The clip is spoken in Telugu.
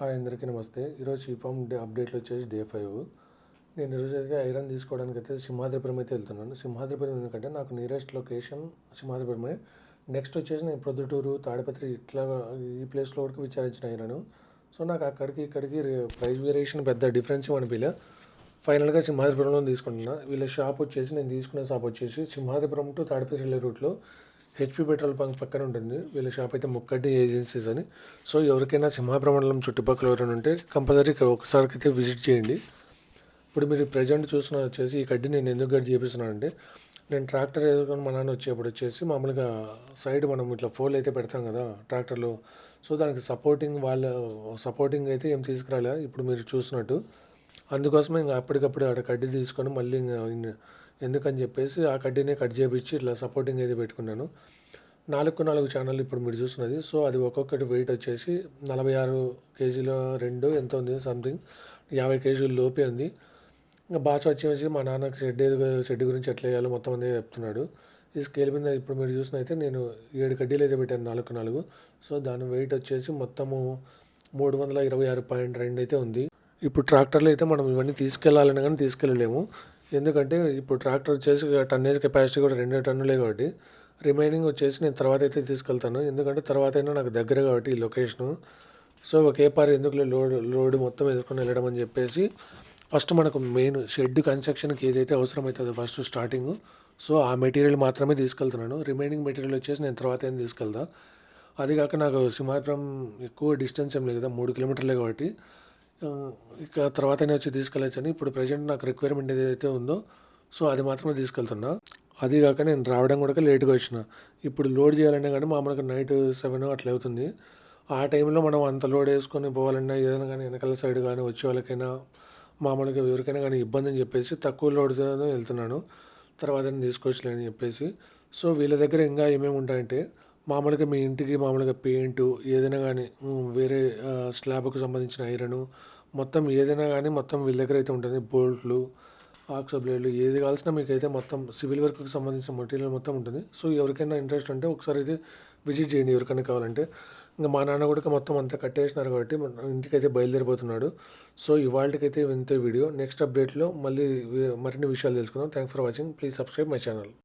హాయ్ అందరికీ నమస్తే. ఈరోజు ఈ ఫామ్ డే అప్డేట్లు వచ్చేసి డే ఫైవ్. నేను ఈరోజు అయితే ఐరన్ తీసుకోవడానికి అయితే సింహాద్రిపురం అయితే వెళ్తున్నాను. సింహాద్రిపురం ఎందుకంటే నాకు నియరెస్ట్ లొకేషన్ సింహాద్రిపురమే నెక్స్ట్ వచ్చేసి నేను ప్రొద్దుటూరు తాడిపత్రి ఇట్లా ఈ ప్లేస్లో వరకు విచారించిన ఐరన్. సో నాకు అక్కడికి ఇక్కడికి ప్రైస్ వేరియేషన్ పెద్ద డిఫరెన్స్ అనిపించలే ఫైనల్గా సింహాద్రిపురంలో తీసుకుంటున్నా. వీళ్ళ షాప్ వచ్చేసి నేను తీసుకున్న షాప్ వచ్చేసి సింహాద్రిపురం టు తాడిపత్రి వెళ్ళే రూట్లో హెచ్పి పెట్రోల్ బంక్ పక్కన ఉంటుంది. వీళ్ళ షాప్ అయితే ముక్కడ్డి ఏజెన్సీస్ అని. సో ఎవరికైనా సింహాప్రమండలం చుట్టుపక్కల ఎవరైనా ఉంటే కంపల్సరీ ఒకసారికి అయితే విజిట్ చేయండి. ఇప్పుడు మీరు ప్రజెంట్ చూసిన వచ్చేసి ఈ కడ్డీ నేను ఎందుకు గడ్డి చేపిస్తున్నానంటే నేను ట్రాక్టర్ వేసుకొని మా నాన్న వచ్చేప్పుడు వచ్చేసి మామూలుగా సైడ్ మనం ఇట్లా ఫోల్ అయితే పెడతాం కదా ట్రాక్టర్లో. సో దానికి సపోర్టింగ్ వాళ్ళ సపోర్టింగ్ అయితే ఏం తీసుకురాలే. ఇప్పుడు మీరు చూసినట్టు అందుకోసమే ఇంకా అప్పటికప్పుడు అక్కడ కడ్డీ తీసుకొని మళ్ళీ ఇంకా ఎందుకని చెప్పేసి ఆ కడ్డీనే కట్ చేపించి ఇట్లా సపోర్టింగ్ అయితే పెట్టుకున్నాను. నాలుగు నాలుగు ఛానల్ ఇప్పుడు మీరు చూస్తున్నది. సో అది ఒక్కొక్కటి వెయిట్ వచ్చేసి నలభై ఆరు కేజీల రెండు ఎంత ఉంది సంథింగ్ యాభై కేజీలు లోపే ఉంది. ఇంకా బాస్ వచ్చేసి మా నాన్నకి షెడ్ షెడ్ గురించి ఎట్లా వేయాలో మొత్తం అందే చెప్తున్నాడు. ఈ స్కేల్ మీద ఇప్పుడు మీరు చూసిన అయితే నేను ఏడు కడ్డీలు అయితే పెట్టాను నాలుగు నాలుగు. సో దాని వెయిట్ వచ్చేసి మొత్తము మూడు వందల ఇరవై ఆరు పాయింట్ రెండు అయితే ఉంది. ఇప్పుడు ట్రాక్టర్లు అయితే మనం ఇవన్నీ తీసుకెళ్ళాలని కానీ తీసుకెళ్ళలేము. ఎందుకంటే ఇప్పుడు ట్రాక్టర్ వచ్చేసి టన్నేజ్ కెపాసిటీ కూడా రెండు టన్నులే కాబట్టి రిమైనింగ్ వచ్చేసి నేను తర్వాత అయితే తీసుకెళ్తాను. ఎందుకంటే తర్వాత అయినా నాకు దగ్గర కాబట్టి ఈ లొకేషను సో ఒకే పారి ఎందుకు లోడ్ లోడ్ మొత్తం ఎదుర్కొని వెళ్ళడం అని చెప్పేసి ఫస్ట్ మనకు మెయిన్ షెడ్ కన్స్ట్రక్షన్కి ఏదైతే అవసరమవుతుందో ఫస్ట్ స్టార్టింగ్ సో ఆ మెటీరియల్ మాత్రమే తీసుకెళ్తున్నాను. రిమైనింగ్ మెటీరియల్ వచ్చేసి నేను తర్వాత ఏం తీసుకెళ్తా. అది కాక నాకు సింహాపురం ఎక్కువ డిస్టెన్స్ ఏం లేదు కదా మూడు కిలోమీటర్లే కాబట్టి. ఇక తర్వాతనే వచ్చి తీసుకెళ్ళచ్చు ఇప్పుడు ప్రజెంట్ నాకు రిక్వైర్మెంట్ ఏదైతే ఉందో సో అది మాత్రమే తీసుకెళ్తున్నా. అది కాక నేను రావడం కూడా లేట్గా వచ్చిన. ఇప్పుడు లోడ్ చేయాలంటే కానీ మామూలుగా నైట్ సెవెన్ అట్లా అవుతుంది. ఆ టైంలో మనం అంత లోడ్ వేసుకొని పోవాలన్నా ఏదైనా కానీ వెనకాల సైడ్ కానీ వచ్చే వాళ్ళకైనా మామూలుగా ఎవరికైనా కానీ ఇబ్బంది అని చెప్పేసి తక్కువ లోడ్తో వెళ్తున్నాను. తర్వాత తీసుకొచ్చలేని చెప్పేసి. సో వీళ్ళ దగ్గర ఇంకా ఏమేమి ఉంటాయంటే మామూలుగా మీ ఇంటికి మామూలుగా పెయింట్ ఏదైనా కానీ వేరే స్లాబ్కు సంబంధించిన ఐరన్ మొత్తం ఏదైనా కానీ మొత్తం వీళ్ళ దగ్గర అయితే ఉంటుంది. బోల్ట్లు ఆక్సో బ్లేడ్లు ఏది కావాల్సిన మీకు అయితే మొత్తం సివిల్ వర్క్కి సంబంధించిన మెటీరియల్ మొత్తం ఉంటుంది. సో ఎవరికైనా ఇంట్రెస్ట్ ఉంటే ఒకసారి అయితే విజిట్ చేయండి ఎవరికైనా కావాలంటే. ఇంకా మా నాన్న కూడా మొత్తం అంతా కట్టేసినారు కాబట్టి ఇంటికి అయితే బయలుదేరిపోతున్నాడు. సో ఇవాళకైతే ఇంతే వీడియో. నెక్స్ట్ అప్డేట్లో మళ్ళీ మరిన్ని విషయాలు తెలుసుకుందాం. Thank for watching please subscribe my channel